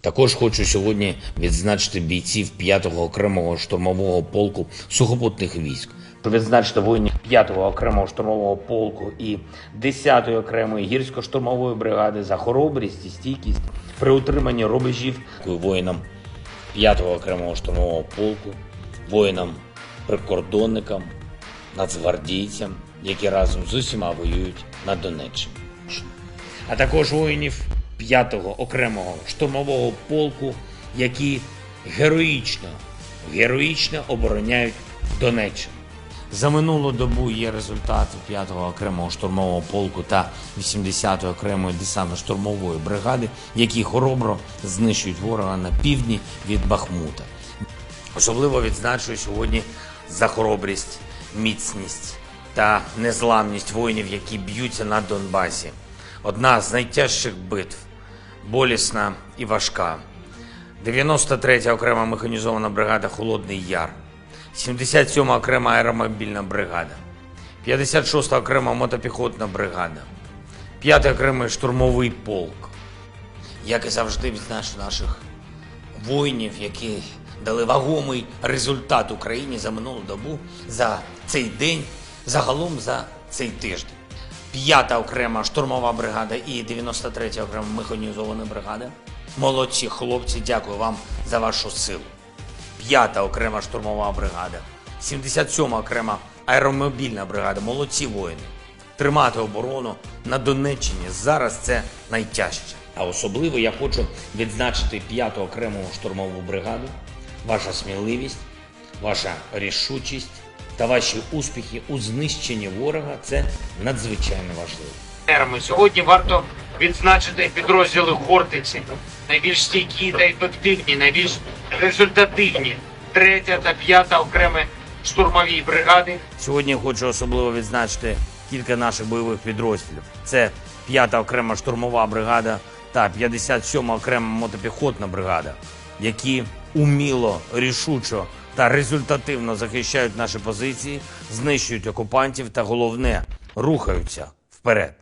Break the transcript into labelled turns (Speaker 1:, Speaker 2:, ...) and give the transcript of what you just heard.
Speaker 1: Також хочу сьогодні відзначити бійців 5-го окремого штурмового полку сухопутних військ. Відзначити воїнів 5-го окремого штурмового полку і 10-ї окремої гірсько-штурмової бригади за хоробрість і стійкість при утриманні рубежів воїнам 5-го окремого штурмового полку, воїнам прикордонникам, нацгвардійцям, які разом з усіма воюють на Донеччині а також воїнів 5-го окремого штурмового полку, які героїчно, героїчно обороняють Донеччину. За минулу добу є результати 5-го окремого штурмового полку та 80-ї окремої десантно-штурмової бригади, які хоробро знищують ворога на півдні від Бахмута. Особливо відзначую сьогодні за хоробрість, міцність та незламність воїнів, які б'ються на Донбасі. Одна з найтяжчих битв, болісна і важка. 93-я окрема механізована бригада Холодний Яр, 77-ма окрема аеромобільна бригада, 56-та окрема мотопіхотна бригада, 5-й окремий штурмовий полк. Як і завжди відзначу наших воїнів, які дали вагомий результат Україні за минулу добу, за цей день, загалом за цей тиждень. П'ята окрема штурмова бригада і 93 окрема механізована бригада. Молодці хлопці, дякую вам за вашу силу. П'ята окрема штурмова бригада, 77-ма окрема аеромобільна бригада. Молодці воїни. Тримати оборону на Донеччині зараз це найтяжче. А особливо я хочу відзначити п'яту окрему штурмову бригаду. Ваша сміливість, ваша рішучість та ваші успіхи у знищенні ворога це надзвичайно важливо.
Speaker 2: Сьогодні варто відзначити підрозділи Хортиці, найбільш стійкі та ефективні, найбільш результативні. Третя та п'ята окремі штурмові бригади.
Speaker 1: Сьогодні я хочу особливо відзначити кілька наших бойових підрозділів. Це 5-та окрема штурмова бригада та 57-ма окрема мотопіхотна бригада, які уміло, рішучо та результативно захищають наші позиції, знищують окупантів та головне рухаються вперед.